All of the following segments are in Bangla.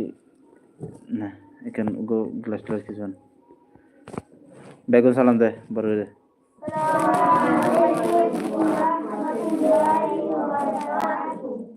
কি? না, এখানে গো গ্লাস ট্লাস কিছু বেগুন সালাম দে, বড় করে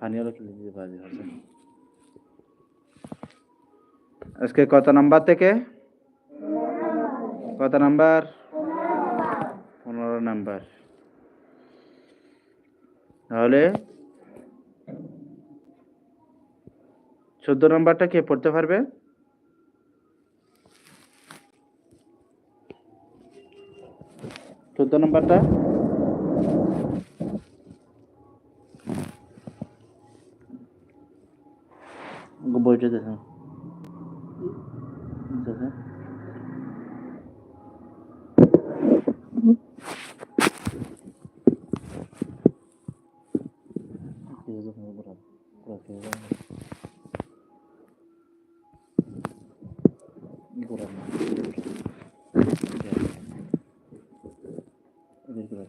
পানি হলো তুলে দিতে পারি আজকে কত নাম্বার থেকে? কত নাম্বার? পনেরো নাম্বার। তাহলে চোদ্দ নম্বরটা কে পড়তে পারবে? চোদ্দ নাম্বারটা?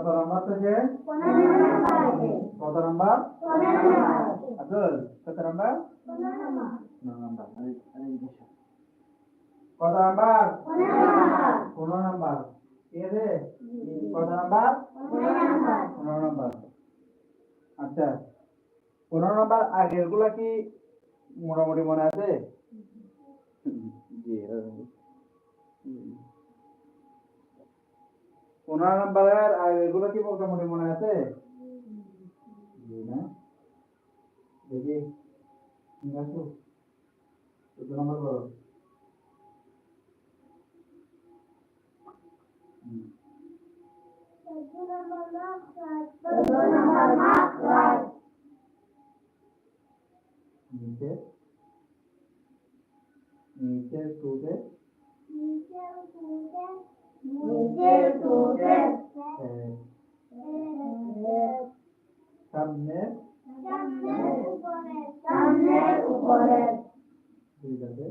কত নাম্বার থেকে? কত নাম্বার? আব্দুল, কত নাম্বার. কত নাম্বার? পনেরো নাম্বার। আছে কত নাম্বার? পনেরো নাম্বার। আচ্ছা পনেরো নাম্বার আগেরগুলা কি মোটামুটি মনে আছে? ada. পনেরো নাম্বারের আগেরগুলো কি মোটামুটি মনে আছে? জি না? দেখি। ঠিক আছে চোদ্দ নম্বর করো হুম। নিচে। নিচে টুটে সামনে দুই যাবে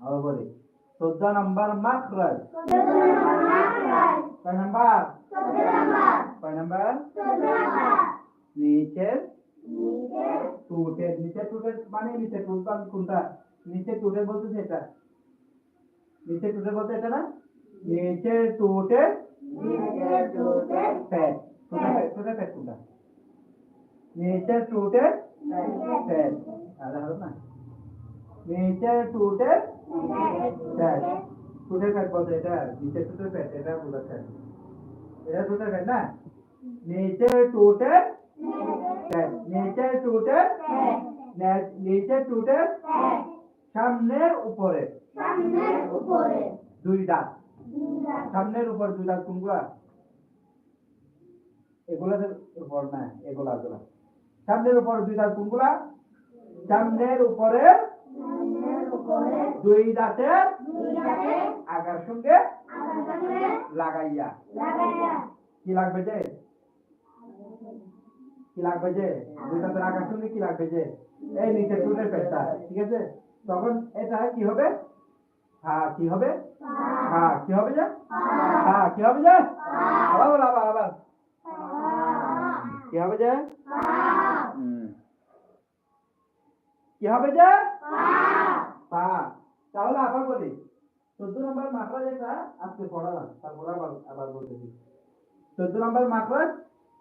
আবার বলি চোদ্দ নম্বর মাখরাজ। কয় নাম্বার কয় নাম্বার নিচে টুটে নিচে টুটে মানে নিচে টুটটা কোনটা নিচে টুটে বলতে সেটা নিচে টুটে বলতে এটা না নিচে টুটে ফ্যাট টুটে টুটে ফ্যাট কোনটা নিচে টুটে ফ্যাট আরে হবে না নিচে টুটে ফ্যাট টুটে ফ্যাট বলতে এটা নিচে টুটে ফ্যাট এটা বলতে এটা টুটে ফ্যাট না নিচে টুটে ফ্যাট নিচে টুটে নিচে টুটে সামনের উপরে। দুই দাঁত সামনের উপর দুই দাঁত কোনগুলা? এগুলাদের উপর না এগুলা এগুলা সামনের উপর দুই দাঁত কোনগুলা? সামনের উপরে দুই দাঁতের আগার সঙ্গে লাগাইয়া। কি লাগবে যে? কি লাগবে যে? দুই দাঁতের আগার সঙ্গে কি লাগবে যে? এই নিচে টুটের পেটটা ঠিক আছে? তখন এটা কি হবে? হ্যাঁ কি হবে? হ্যাঁ কি হবে যে? হ্যাঁ কি হবে যে? আবার আবার আবার কি হবে যে. কি হবে যে? পা তাহলে আবার বলি, চোদ্দ নম্বর মাকড়া যেটা, আজকে পড়ালাম তারপর আবার আবার বলতেছি চোদ্দ নম্বর মাকড়া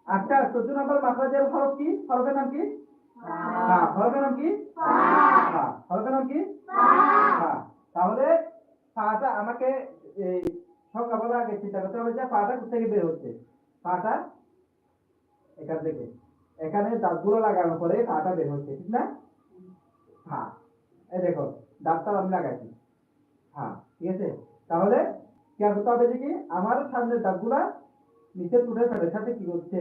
আচ্ছা চোদ্দ নম্বর মাখরাজের হরফ কি? হরফের নাম কি? হ্যাঁ হরফের নাম কি? হরফের নাম কি? তাহলে পাটা আমাকে সংখ্যা আগে চিন্তা করতে হবে যে পাটা কোথা থেকে বের হচ্ছে? পাটা এখান থেকে। এখানে দাঁতগুলো লাগানোর পরে পাটা বের হচ্ছে, ঠিক না? হ্যাঁ এই দেখো, দাঁতটা আমি লাগাইছি। হ্যাঁ ঠিক আছে? তাহলে কি করতে হবে যে কি? আমার দাঁতগুলা নিচে তুলে ফেলে সাথে কি হচ্ছে?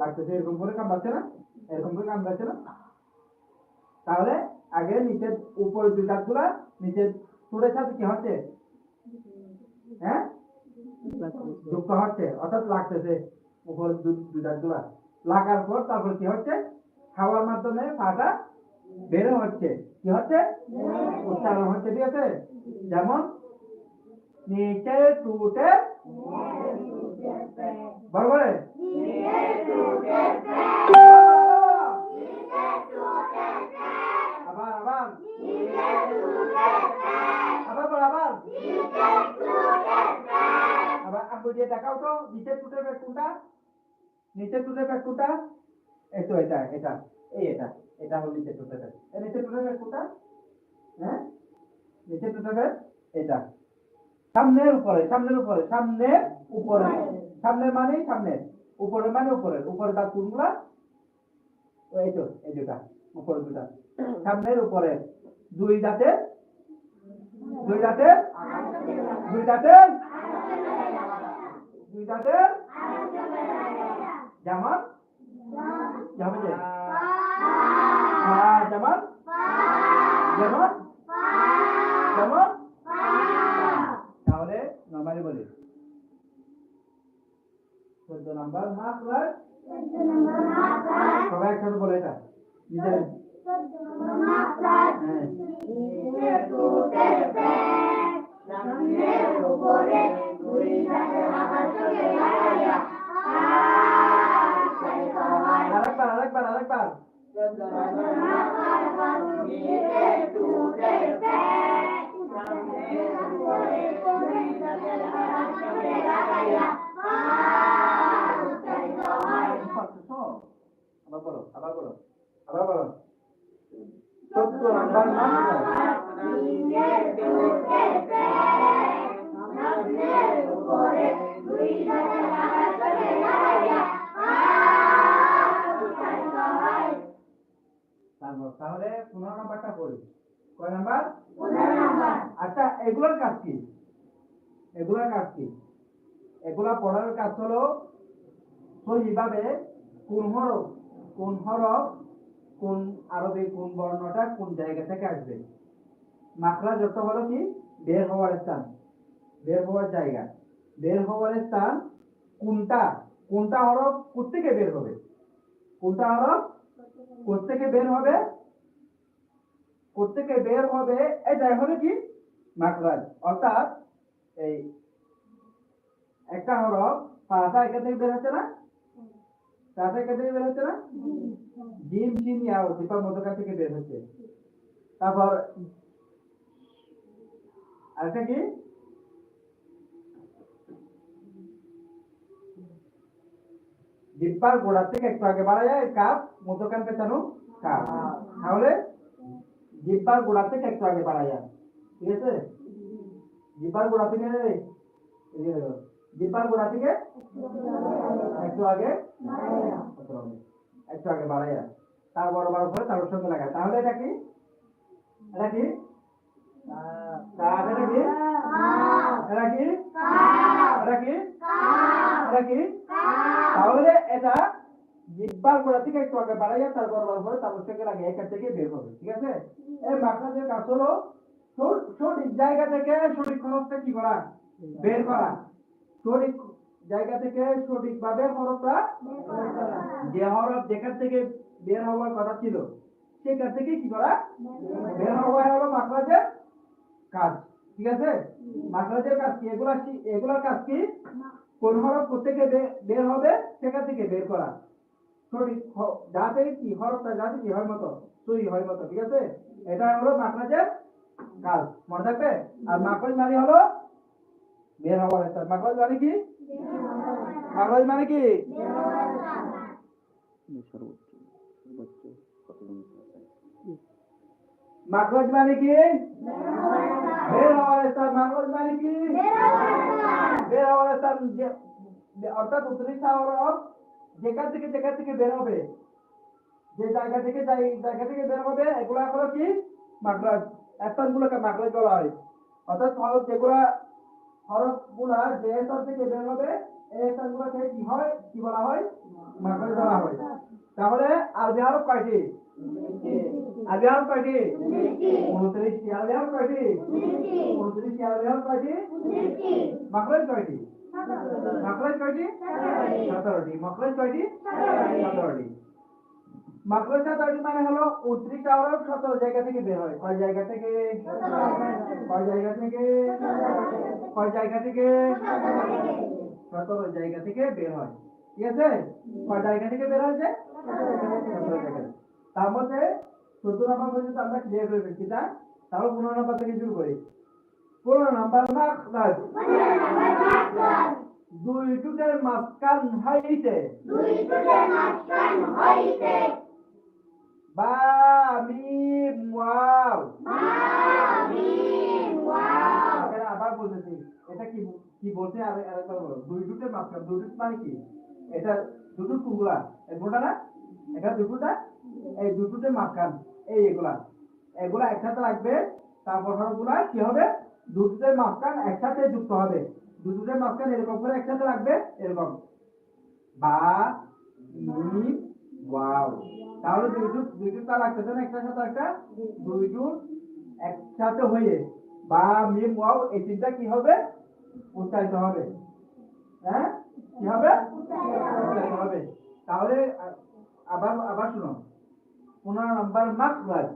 লাগতেছে, এরকম করে কামড়াচ্ছে না, এরকম করে কামড়াচ্ছে না। তাহলে আগে নিচে উপরে দুই দাঁতগুলা নিচে তুলের সাথে কি হচ্ছে? হ্যাঁ? যুক্ত হচ্ছে, অর্থাৎ লাগতেছে উপরে দুই দাঁতগুলা লাগার পর তারপর কি হচ্ছে? খাওয়ার মাধ্যমে পাটা বের হচ্ছে। কি হচ্ছে? উচ্চারণ হচ্ছে, ঠিক আছে? যেমন, নিচে টুটে বলে আবার আবার আবার বল আবার আবার আঙ্গুল দিয়ে দেখাও তো নিচে টুটে ব্যাগ কোনটা নিচে টুটে ব্যাগ কোনটা এই তো এটা এটা এই এটা এটা হলো নিচে টুটে ব্যাগ এই নিচে টুটে ব্যাগ কোনটা হ্যাঁ নিচে টুটে ব্যাগ এটা সামনের উপরে সামনের উপরে সামনের উপরে সামনের মানে সামনের উপরে মানে উপরে উপরে তার কোনগুলা এই তো, এই দুটা, উপরে দুটা। সামনের উপরে দুই দাঁতে দুই দাঁতে দুই দাঁতে দুই দাঁতে যেমন যেমন যেমন যেমন নাম্বার মাস প্লাস সবাই একসাথে বলে এটা। নিজের। হ্যাঁ। আরেকবার আরেকবার আরেকবার। পারতেছো? আবার বলো বলো তারপর তাহলে পনেরো নাম্বারটা পড়ি। কয় নাম্বার? আচ্ছা এগুলোর কাজ কি? এগুলোর কাজ কি? এগুলা পড়ার কাজ হলো সহিভাবে কোন হরফ কোন হরফ, কোন আরবি, কোন বর্ণটা কোন জায়গা থেকে আসবে? মাকড়া যত হলো কি? বের হওয়ার স্থান। বের হওয়ার জায়গা। বের হওয়ার স্থান কোনটা? কোনটা হরফ কোথেকে বের হবে? কোনটা হরফ কোথেকে বের হবে? কোথেকে বের হবে? এটাই হলো কি? মাকরাজ অর্থাৎ এই একটা হরফ পাতা এখান থেকে বের হচ্ছে না? এখান থেকে বের হচ্ছে না? জিম জিম ইয়াও দীপা মধ্যকার থেকে বের হচ্ছে। তারপর আরেকটা কি? জিব্বার গোড়া থেকে একটু আগে বাড়া যায় কাপ মধ্যকান পেছানো কাপ। তাহলে জিব্বার গোড়া থেকে একটু আগে বাড়া যায়। ঠিক আছে? জিব্বার গোড়া থেকে যে, গোড়া থেকে একটু আগে? একটু আগে বাড়াইয়া। তার বড় বড় করে তার সঙ্গে লাগায়। তাহলে এটা কি? এটা কি? এটা কি? এটা কি? এটা তাহলে এটা জিব্বার গোড়া থেকে একটু আগে বাড়াইয়া তার বড় বড় করে তার সঙ্গে লাগে এখান থেকে বের হবে ঠিক আছে? এই মাকড়াদের কাজ হলো সঠ- সঠিক জায়গা থেকে সঠিক খরচটা কি করা? বের করা। সঠিক জায়গা থেকে সঠিকভাবে খরচটা যে হরফ যেখান থেকে বের হওয়ার কথা ছিল, সেখান থেকে কি করা? বের হওয়া হলো মাকড়াজের কাজ। ঠিক আছে? মাকড়াজের কাজ কি? এগুলা কি? এগুলার কাজ কি? কোন হরফ কোথেকে বের হবে, সেখান থেকে বের করা। সঠিক যাতে কি? হরফটা যাতে কি? হয় মতো সই হয় মতো। ঠিক আছে? এটা হলো মাকড়াজের কাজ। মনে থাকবে? আর মাকড় মানে হলো বের হওয়ার স্থান মাকড় মানে কি? মাকড় মানে কি? মাকড়জ মানে কি? বের হওয়ার স্থান মাকড়জ মানে কি? বের হওয়ার যে- অর্থাৎ উত্তরী সাগর যেখান থেকে যেখান থেকে বের হবে, যে জায়গা থেকে জায়গা থেকে বের হবে, এগুলা হলো কি? মাকড়জ স্থানগুলোকে মাকড়জ বলা হয়। অর্থাৎ যেগুলা হরফগুলা যে স্থান থেকে বের হবে এই স্থানগুলোকে কি হয়? কি বলা হয়? মাকড়জ বলা হয়। তাহলে আরবি হরফ কয়টি? আরবি হরফ কয়টি? উনত্রিশটি। আরবি হরফ কয়টি? উনত্রিশটি। আরবি হরফ কয়টি? মাকড়জ কয়টি? মাকড়জ কয়টি? সতেরোটি। মাকড়জ কয়টি? সতেরোটি। মাকড়জ সতেরোটি মানে হলো উনত্রিশ হরফ সতেরো জায়গা থেকে বের হয়। কয় জায়গা থেকে? কয় জায়গা থেকে? কয় জায়গা থেকে? সতেরো জায়গা থেকে বের হয়। ঠিক আছে? কয় জায়গা থেকে বের হয়েছে সতেরো জায়গা তার মধ্যে চোদ্দ নম্বর পর্যন্ত আমরা ক্লিয়ার করে ফেলছি না তাহলে পনেরো নম্বর থেকে শুরু করি। পনেরো নম্বর দুই টুটের মাঝখান হাইতে বা মিম ওয়াও। আবার বলতেছি। এটা কি কি আরে আরেকবার বলো। দুই দুটের মাঝখান। দুই দুট মানে কি? এটা দুটো কুগুলা এগুলা না? এটা দুটোটা? এই দুটোতে মাঝখান। এই এগুলা। এগুলা একসাথে রাখবে তারপর সবগুলা কি হবে? দুটোতে মাঝখান একসাথে যুক্ত হবে। দুটোতে মাঝখান এরকম করে একসাথে রাখবে এরকম। বা মি ওয়াও। তাহলে দুই জুট দুই জুট তার লাগতেছে না একটার সাথে একটা? দুই জুট একসাথে হয়ে। বা মিম ওয়াও, এই তিনটা কি হবে? উচ্চারিত হবে। হ্যাঁ? কি হবে? উচ্চারিত হবে। তাহলে আবার আবার শুনো। পনেরো নম্বর মাকরাজ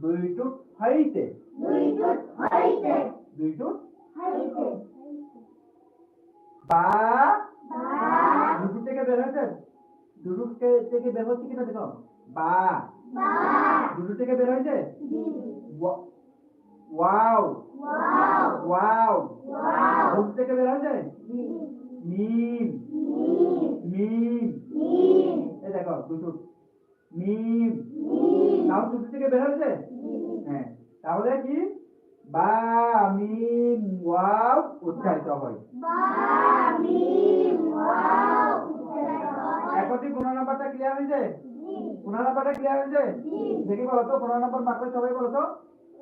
দুই জুট হইতে। দুই জুট বা। দুটো থেকে বের হয়েছে? দুটো থেকে- থেকে বের হচ্ছে কিনা দেখো। বা। দুটো থেকে বের হয়েছে? ওয়াও ওয়াও দুটো থেকে বের হয়েছে? মিম মিম এই দেখো দুটো। মিম তাও দুটো থেকে বের হয়েছে? হ্যাঁ। তাহলে কি? বা মিম ওয়াও উচ্চারিত হয়। কি পনেরো নাম্বারটা ক্লিয়ার হয়েছে? পনেরো নাম্বারটা ক্লিয়ার হয়েছে? দেখি বলো তো পনেরো নাম্বার মাত্র সবাই বলো তো।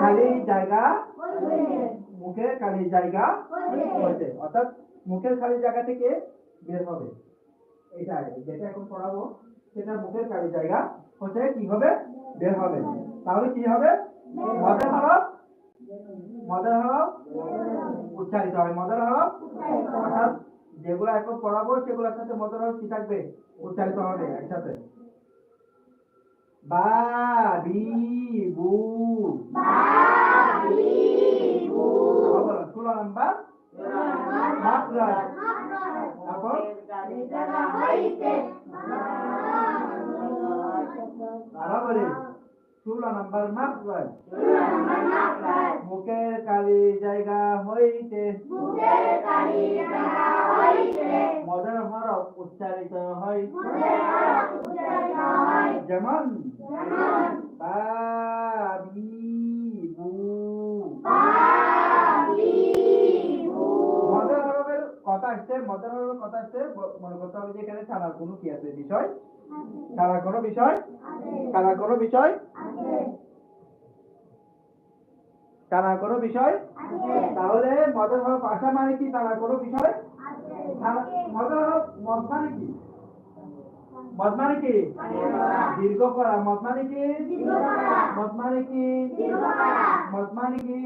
খালি জায়গা মুখের খালি জায়গা অর্থাৎ মুখের খালি জায়গা থেকে বের হবে। এটা যেটা এখন পড়াবো সেটা মুখের খালি জায়গা কি হবে বের হবে। তাহলে কি হবে? মদের হরফ মদের হরফ উচ্চারিত হবে। মদের হরফ অর্থাৎ যেগুলো এখন পড়াবো সেগুলোর সাথে মদের হরফ কি থাকবে? উচ্চারিত হবে একসাথে। বা বি বু আবার বলো, ষোলো নাম্বার। মাকরাজ তারপর? আরও বলি। ষোলো নাম্বার মাকরাজ মুখের কালি জায়গা হইতে। মদের হরফ উচ্চারিত হয়। যেমন বা বি হরফের কথা আসছে মদের হরফের কথা আসছে। মনে করতে হবে যে এখানে ছাড়ার কোনো কি আছে বিষয়? ছাড়ার কোনো বিষয়? ছাড়ার কোনো বিষয়? ছাড়ার কোনো বিষয়? তাহলে মদের হরফ আসা মানে কি? ছাড়ার কোনো বিষয়? ছাড়া- মদের হরফ মদ মানে কি? মদ মানে কি দীর্ঘ করা মদ মানে কি মানে কি মানে কি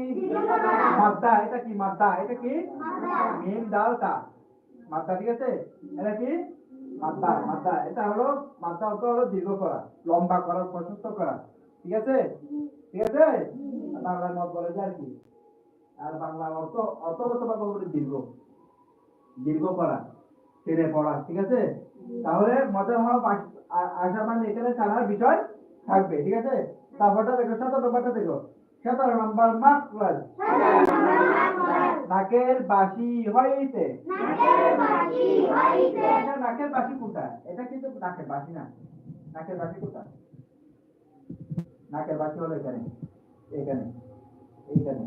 মাদ্দা এটা কি মাদ্দা এটা কি? দাল তা মাদ্দা ঠিক আছে? এটা কি? মাদ্দা মাদ্দা এটা হলো মাদ্দা অর্থ হলো দীর্ঘ করা লম্বা করা প্রশস্ত করা ঠিক আছে? ঠিক আছে? বাংলা মত বলে আর কি। আর বাংলা অর্থ, অর্থগত বলে দীর্ঘ দীর্ঘ। করা টেনে পড়া, ঠিক আছে? তাহলে মতে হওয়া আশা মানে এখানে চালার বিষয় থাকবে, ঠিক আছে? তারপরটা দেখো সতেরো নম্বরটা দেখো। সতেরো নম্বর মাকলাস নাকের বাসি হইতে এটা নাকের বাসি কোনটা এটা কিন্তু নাকের বাসি না। নাকের বাসি কোনটা নাকের বাসি হলো এখানে এখানে, এইখানে।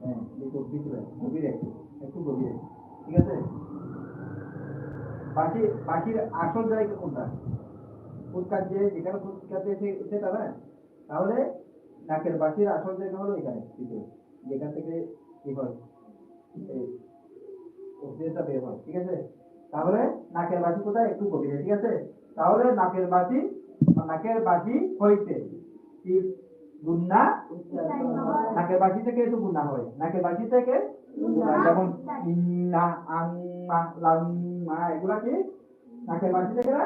হ্যাঁ গভীরে, একটু গভীরে, ঠিক আছে? বাকি বাকির আসল জায়গা কোনটা? যে যেখানে ফুটকার যে সে- সেটা না? তাহলে নাকের বাসির আসল জায়গা হলো এখানে যেখান থেকে কি হয়? অক্সিজেনটা বের হয় ঠিক আছে? তাহলে নাকের বাসি কোথায়? একটু গভীরে ঠিক আছে? তাহলে নাকের বাসি নাকের বাসি হইতে গুন্না? নাকের বাসি থেকে একটু গুন্না হয়। নাকের বাসি থেকে যেমন লাম্মা এগুলা কি নাকের বাসি থেকে না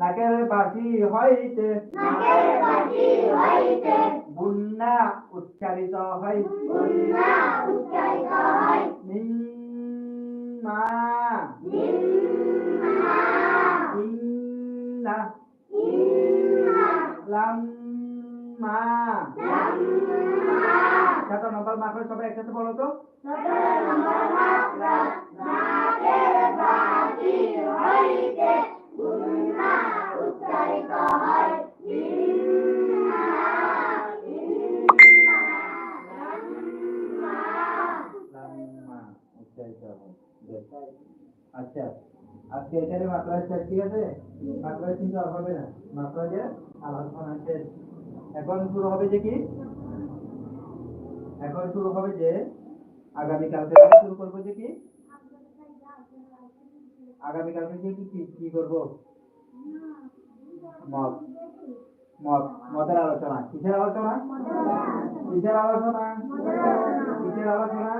নাকের বাসি হইতে গুন্না উচ্চারিত হয় মিম্মা ইন্না লাম্মা কত নম্বর মাত্রা সবাই একসাথে বলো তো লাম্মা উচ্চারিত হয়. আচ্ছা আজকে এটারে মাত্রা শেষ ঠিক আছে মাত্রা কিন্তু আর হবে না মাত্রা যে আলোচনা শেষ এখন শুরু হবে যে কি? এখন শুরু হবে যে আগামীকাল থেকে শুরু করব যে কি? আগামীকাল থেকে কি কি কি করব? মত মত মতের আলোচনা। কিসের আলোচনা? কিসের আলোচনা? কিসের আলোচনা?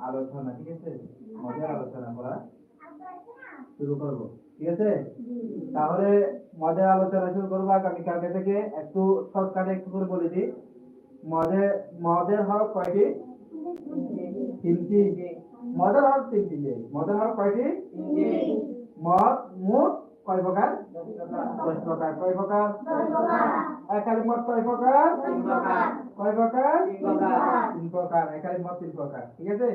আলোচনা ঠিক আছে? মজার আলোচনা করা শুরু করব ঠিক আছে? তাহলে মজার আলোচনা শুরু করব আগামীকালকে থেকে। একটু শর্টকাটে একটু করে বলে দিই। মদের মদের হরফ কয়টি? তিনটি। মদের হরফ তিনটি যে মদের হরফ কয়টি? মদ মুখ কয় প্রকার? দশ প্রকার? কয় প্রকার? একালি মদ কয় প্রকার? কয় প্রকার? তিন প্রকার। একালি মদ তিন প্রকার। ঠিক আছে?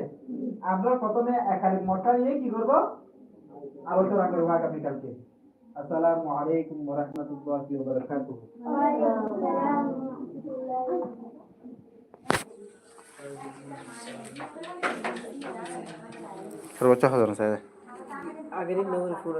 আমরা প্রথমে একালি মদটা নিয়ে কি করব? আলোচনা করব আগামীকালকে। আসসালামু আলাইকুম ওয়া রাহমাতুল্লাহি ওয়া বারাকাতুহু। সর্বোচ্চ হাজার আছে আগের দিন ফুল